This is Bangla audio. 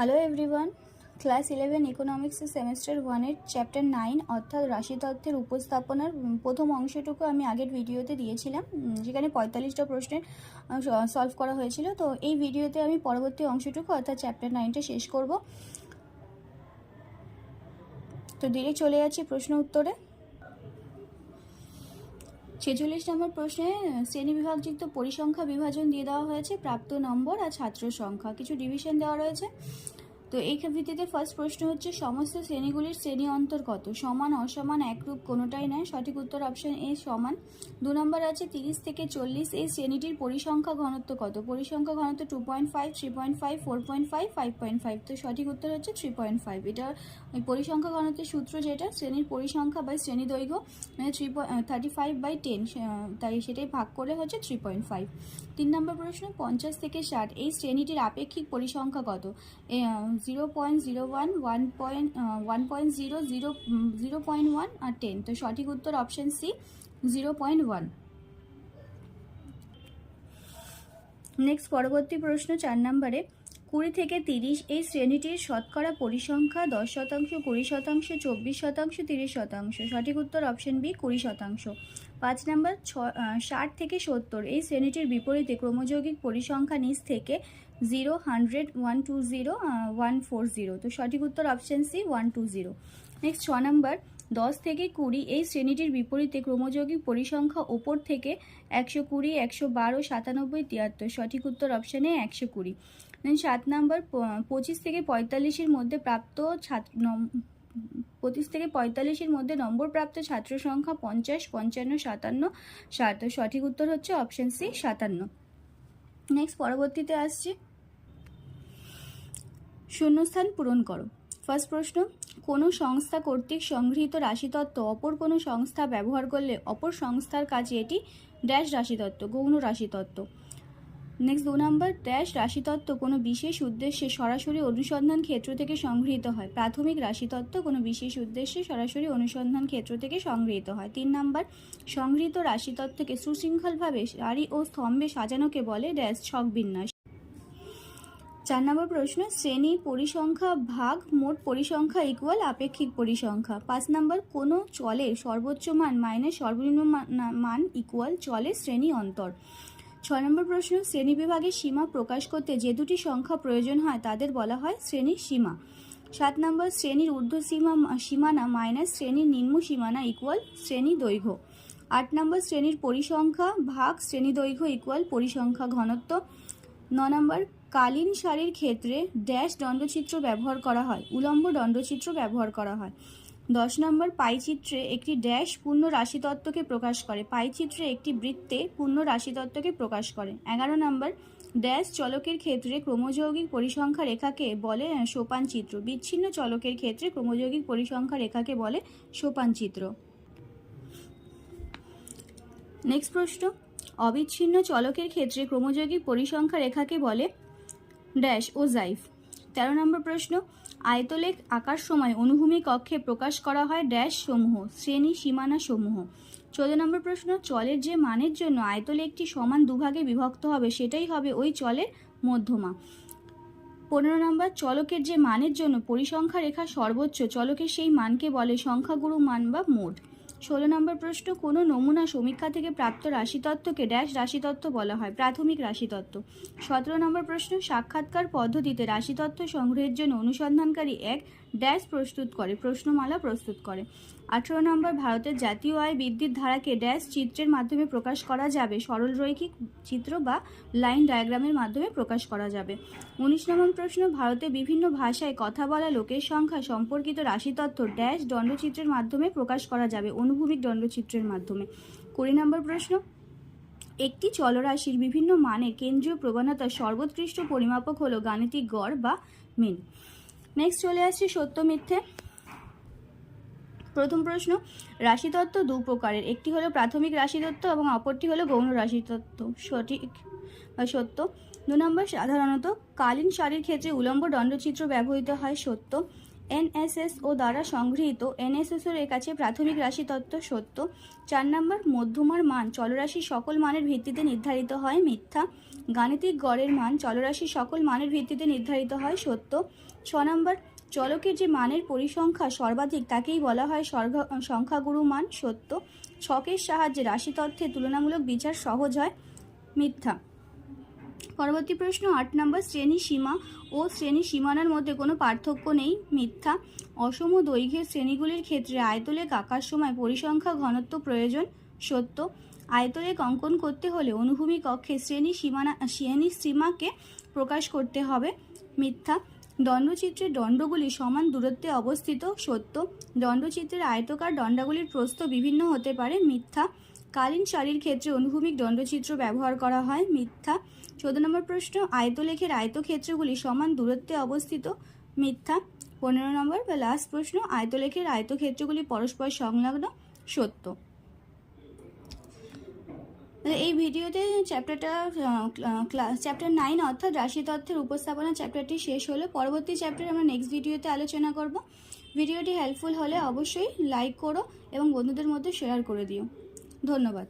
হ্যালো এভরিওয়ান ক্লাস ইলেভেন ইকোনমিক্সের সেমেস্টার ওয়ানের চ্যাপ্টার নাইন অর্থাৎ রাশিতত্ত্বের উপস্থাপনার প্রথম অংশটুকু আমি আগের ভিডিওতে দিয়েছিলাম যেখানে পঁয়তাল্লিশটা প্রশ্নের সলভ করা হয়েছিল। তো এই ভিডিওতে আমি পরবর্তী অংশটুকু, অর্থাৎ চ্যাপ্টার নাইনটা শেষ করব। তো ডিরেক্ট চলে যাচ্ছি প্রশ্ন উত্তরে। ছেচল্লিশ নম্বর প্রশ্নে শ্রেণি বিভাগযুক্ত পরিসংখ্যা বিভাজন দিয়ে দেওয়া হয়েছে প্রাপ্ত নম্বর আর ছাত্র সংখ্যা। কিছু ডিভিশন দেওয়া রয়েছে। তো এই ভিত্তিতে ফার্স্ট প্রশ্ন হচ্ছে, সমস্ত শ্রেণীগুলির শ্রেণি অন্তর কত? সমান, অসমান, একরূপ, কোনোটাই নয়। সঠিক উত্তর অপশন এ সমান। দু নম্বর আছে, তিরিশ থেকে চল্লিশ এই শ্রেণীটির পরিসংখ্যা ঘনত্ব কত? পরিসংখ্যা ঘনত্ব two point five three point five four point five five point five তো সঠিক উত্তর হচ্ছে থ্রি পয়েন্ট ফাইভ এটা ওই পরিসংখ্যা ঘনত্বের সূত্র যেটা, শ্রেণির পরিসংখ্যা বা শ্রেণি দৈর্ঘ্য মানে three thirty five by ten তাই সেটাই ভাগ করে হচ্ছে থ্রি পয়েন্ট ফাইভ তিন নম্বর প্রশ্ন, পঞ্চাশ থেকে ষাট এই শ্রেণীটির আপেক্ষিক পরিসংখ্যা কত? Zero point zero one one point one point zero zero zero point one আর টেন তো সঠিক উত্তর option C zero point one next পরবর্তী প্রশ্ন চার নম্বরে কুড়ি থেকে তিরিশ এই শ্রেণীটির শতকরা পরিসংখ্যা দশ শতাংশ, কুড়ি শতাংশ, চব্বিশ শতাংশ, তিরিশ শতাংশ। সঠিক উত্তর অপশন বি কুড়ি শতাংশ। পাঁচ নম্বর ছ ষাট থেকে সত্তর এই শ্রেণীটির বিপরীতে ক্রমযৌগিক পরিসংখ্যা নিচ থেকে zero hundred one two zero one four zero. তো সঠিক উত্তর option C one two zero. Next ছ নম্বর দশ থেকে কুড়ি এই শ্রেণীটির বিপরীতে ক্রমযৌগিক পরিসংখ্যা ওপর থেকে একশো কুড়ি, একশো বারো, সাতানব্বই, তিয়াত্তর। সঠিক উত্তর অপশানে একশো কুড়ি। দেন সাত নম্বর পঁচিশ থেকে পঁয়তাল্লিশের মধ্যে প্রাপ্ত ছাত্র পঁচিশ থেকে পঁয়তাল্লিশের মধ্যে নম্বর প্রাপ্ত ছাত্র সংখ্যা পঞ্চাশ, পঞ্চান্ন, সাতান্ন, ষাট। তো সঠিক উত্তর হচ্ছে অপশন সি সাতান্ন। নেক্সট পরবর্তীতে আসছি। শূন্যস্থান পূরণ করো। ফার্স্ট প্রশ্ন, কোনো সংস্থা কর্তৃক সংগৃহীত রাশিতত্ত্ব অপর কোনো সংস্থা ব্যবহার করলে অপর সংস্থার কাছে এটি ড্যাশ রাশিতত্ত্ব, গৌণ রাশিতত্ত্ব। নেক্সট দু নম্বর ড্যাশ রাশিতত্ত্ব কোনো বিশেষ উদ্দেশ্যে সরাসরি অনুসন্ধান ক্ষেত্র থেকে সংগৃহীত হয়। প্রাথমিক রাশিতত্ত্ব কোনো বিশেষ উদ্দেশ্যে সরাসরি অনুসন্ধান ক্ষেত্র থেকে সংগৃহীত হয়। তিন নম্বর সংগৃহীত রাশিতত্ত্বকে সুশৃঙ্খলভাবে সারি ও স্তম্ভে সাজানোকে বলে ড্যাশ ছক বিন্যাস। চার নম্বর প্রশ্ন, শ্রেণি পরিসংখ্যা ভাগ মোট পরিসংখ্যা ইকুয়াল আপেক্ষিক পরিসংখ্যা। পাঁচ নম্বর, কোনো চলের সর্বোচ্চ মান মাইনাস সর্বনিম্ন মান- ইকুয়াল চলের শ্রেণি অন্তর। ছয় নম্বর প্রশ্ন, শ্রেণি বিভাগের সীমা প্রকাশ করতে যে দুটি সংখ্যা প্রয়োজন হয় তাদের বলা হয় শ্রেণির সীমা। সাত নম্বর, শ্রেণির ঊর্ধ্ব সীমা, সীমানা মাইনাস শ্রেণির নিম্ন সীমানা ইকুয়াল শ্রেণি দৈর্ঘ্য। আট নম্বর, শ্রেণির পরিসংখ্যা ভাগ শ্রেণি দৈর্ঘ্য ইকুয়াল পরিসংখ্যা ঘনত্ব। ন নম্বর কালীন সারির ক্ষেত্রে ড্যাশ দণ্ডচিত্র ব্যবহার করা হয়, উলম্ব দণ্ডচিত্র ব্যবহার করা হয়। দশ নম্বর পাইচিত্রে একটি ড্যাশ পূর্ণ রাশিতত্ত্বকে প্রকাশ করে, পাইচিত্রে একটি বৃত্তে পূর্ণ রাশিতত্ত্বকে প্রকাশ করে। এগারো নম্বর ড্যাশ চলকের ক্ষেত্রে ক্রমযৌগিক পরিসংখ্যা রেখাকে বলে সোপান চিত্র। বিচ্ছিন্ন চলকের ক্ষেত্রে ক্রমযৌগিক পরিসংখ্যা রেখাকে বলে সোপান চিত্র। নেক্সট প্রশ্ন, অবিচ্ছিন্ন চলকের ক্ষেত্রে ক্রমযৌগিক পরিসংখ্যা রেখাকে বলে ড্যাশ ও জাইফ। তেরো নম্বর প্রশ্ন, আয়তলেখ আঁকার সময় অনুভূমিক কক্ষে প্রকাশ করা হয় ড্যাশ সমূহ, শ্রেণি সীমানা সমূহ। চোদ্দ নম্বর প্রশ্ন, চলের যে মানের জন্য আয়তলেখটি সমান দুভাগে বিভক্ত হবে, সেটাই হবে ওই চলের মধ্যমা। পনেরো নম্বর, চলকের যে মানের জন্য পরিসংখ্যা রেখা সর্বোচ্চ, চলকের সেই মানকে বলে সংখ্যাগুরু মান বা মোড। ষোলো নম্বর প্রশ্ন, কোনো নমুনা সমীক্ষা থেকে প্রাপ্ত রাশিতত্ত্বকে ড্যাশ রাশিতত্ত্ব বলা হয়, প্রাথমিক রাশিতত্ত্ব। সতেরো নম্বর প্রশ্ন, সাক্ষাৎকার পদ্ধতিতে রাশিতত্ত্ব সংগ্রহের জন্য অনুসন্ধানকারী এক ড্যাশ প্রস্তুত করে, প্রশ্নমালা প্রস্তুত করে। আঠেরো নম্বর, ভারতের জাতীয় আয় বৃদ্ধির ধারাকে ড্যাশ চিত্রের মাধ্যমে প্রকাশ করা যাবে। সরল রৈখিক চিত্র বা লাইন ডায়াগ্রামের মাধ্যমে প্রকাশ করা যাবে। উনিশ নম্বর প্রশ্ন, ভারতে বিভিন্ন ভাষায় কথা বলা লোকের সংখ্যা সম্পর্কিত রাশিতত্ত্ব ড্যাশ দণ্ডচিত্রের মাধ্যমে প্রকাশ করা যাবে, অনুভূমিক দণ্ডচিত্রের মাধ্যমে। কুড়ি নম্বর প্রশ্ন, একটি চলরাশির বিভিন্ন মানের কেন্দ্রীয় প্রবণতার সর্বোৎকৃষ্ট পরিমাপক হলো গাণিতিক গড় বা মিন। নেক্সট চলে আসছে সত্য মিথ্যে। প্রথম প্রশ্ন, রাশিতত্ত্ব দু প্রকারের। একটি হলো প্রাথমিক রাশিতত্ত্ব এবং অপরটি হলো গৌণ রাশিতত্ত্ব। সঠিক বা সত্য। দু নম্বর, সাধারণত কালীন শাড়ির ক্ষেত্রে উলম্ব দণ্ডচিত্র ব্যবহৃত হয় সত্য। এনএসএস ও দ্বারা সংগৃহীত এনএসএসও এর কাছে প্রাথমিক রাশিতত্ত্ব সত্য। চার নম্বর, মধ্যমার মান। চলরাশি সকল মানের ভিত্তিতে নির্ধারিত হয় মিথ্যা। গাণিতিক গড়ের মান। চলরাশি সকল মানের ভিত্তিতে নির্ধারিত হয় সত্য। ছ নম্বর, চলকের যে মানের পরিসংখ্যা সর্বাধিক তাকেই বলা হয় সংখ্যাগুরু মান, সত্য। ছকের সাহায্যে রাশিতত্ত্বে তুলনামূলক বিচার সহজ হয় মিথ্যা। পরবর্তী প্রশ্ন, আট নম্বর শ্রেণি সীমা ও শ্রেণি সীমানার মধ্যে কোনো পার্থক্য নেই, মিথ্যা। অসম দৈর্ঘ্যের শ্রেণীগুলির ক্ষেত্রে আয়তলেখ আঁকার সময় পরিসংখ্যা ঘনত্ব প্রয়োজন, সত্য। আয়তলেখ অঙ্কন করতে হলে অনুভূমিক অক্ষে শ্রেণি সীমানা, শ্রেণি সীমাকে প্রকাশ করতে হবে, মিথ্যা। দণ্ডচিত্রের দণ্ডগুলি সমান দূরত্বে অবস্থিত, সত্য। দণ্ডচিত্রের আয়তকার দণ্ডাগুলির প্রস্থ বিভিন্ন হতে পারে, মিথ্যা। কালীন শাড়ির ক্ষেত্রে অনুভূমিক দণ্ডচিত্র ব্যবহার করা হয়, মিথ্যা। চোদ্দ নম্বর প্রশ্ন, আয়তলেখের আয়তক্ষেত্রগুলি সমান দূরত্বে অবস্থিত, মিথ্যা। পনেরো নম্বর বা লাস্ট প্রশ্ন, আয়তলেখের আয়তক্ষেত্রগুলি পরস্পর সংলগ্ন, সত্য। এই ভিডিওতে চ্যাপ্টারটা ক্লাস চ্যাপ্টার নাইন অর্থাৎ রাশিতত্ত্বের উপস্থাপনা চ্যাপ্টারটি শেষ হলো। পরবর্তী চ্যাপ্টার আমরা নেক্সট ভিডিওতে আলোচনা করব। ভিডিওটি হেল্পফুল হলে অবশ্যই লাইক করো এবং বন্ধুদের মধ্যে শেয়ার করে দিও। ধন্যবাদ।